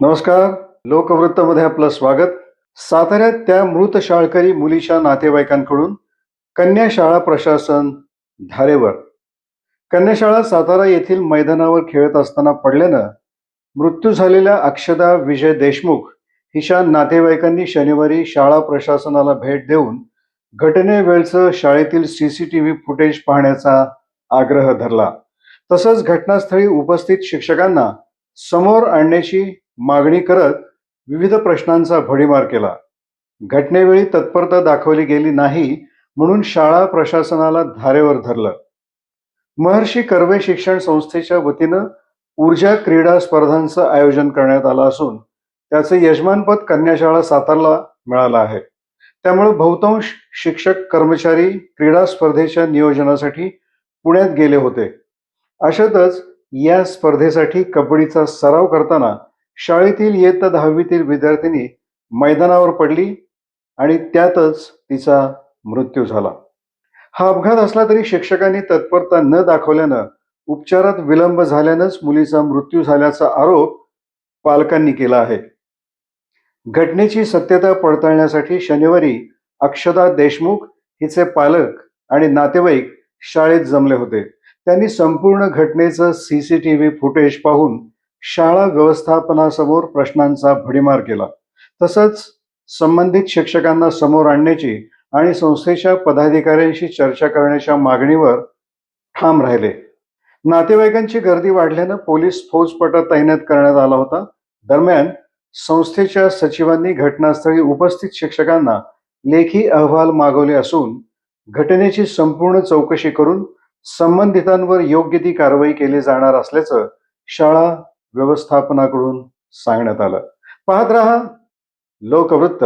नमस्कार लोकवृत्तमध्ये आपलं स्वागत. साताऱ्यात त्या मृत शाळकरी मुलीच्या नातेवाईकांकडून कन्या शाळा प्रशासन धारेवर. कन्याशाळा सातारा येथील मैदानावर खेळत असताना पडल्यानं मृत्यू झालेल्या अक्षदा विजय देशमुख हिच्या नातेवाईकांनी शनिवारी शाळा प्रशासनाला भेट देऊन घटनेवेळचं शाळेतील सीसीटीव्ही फुटेज पाहण्याचा आग्रह धरला. तसंच घटनास्थळी उपस्थित शिक्षकांना समोर आणण्याची मागणी करत विविध प्रश्नांचा भडीमार केला. घटनेवेळी तत्परता दाखवली गेली नाही म्हणून शाळा प्रशासनाला धारेवर धरलं. महर्षी कर्वे शिक्षण संस्थेच्या वतीनं ऊर्जा क्रीडा स्पर्धांचं आयोजन करण्यात आलं असून त्याचं यजमानपद कन्याशाळा सातारला मिळालं आहे. त्यामुळे बहुतांश शिक्षक कर्मचारी क्रीडा स्पर्धेच्या नियोजनासाठी पुण्यात गेले होते. अशातच या स्पर्धेसाठी कबड्डीचा सराव करताना शाळेतील इयत्ता दहावीतील विद्यार्थिनी मैदानावर पडली आणि त्यातच तिचा मृत्यू झाला. हा अपघात असला तरी शिक्षकांनी तत्परता न दाखवल्यानं उपचारात विलंब झाल्यानंच मुलीचा मृत्यू झाल्याचा आरोप पालकांनी केला आहे. घटनेची सत्यता पडताळण्यासाठी शनिवारी अक्षदा देशमुख हिचे पालक आणि नातेवाईक शाळेत जमले होते. त्यांनी संपूर्ण घटनेचं सीसीटीव्ही फुटेज पाहून शाळा व्यवस्थापनासमोर प्रश्नांचा भडीमार केला. तसंच संबंधित शिक्षकांना समोर आणण्याची आणि संस्थेच्या पदाधिकाऱ्यांशी चर्चा करण्याच्या मागणीवर ठाम राहिले. नातेवाईकांची गर्दी वाढल्यानं पोलीस फौजपटा तैनात करण्यात आला होता. दरम्यान संस्थेच्या सचिवांनी घटनास्थळी उपस्थित शिक्षकांना लेखी अहवाल मागवले असून घटनेची संपूर्ण चौकशी करून संबंधितांवर योग्य ती कारवाई केली जाणार असल्याचं शाळा व्यवस्थापनाकडून सांगण्यात आलं. पाहत रहा लोकवृत्त.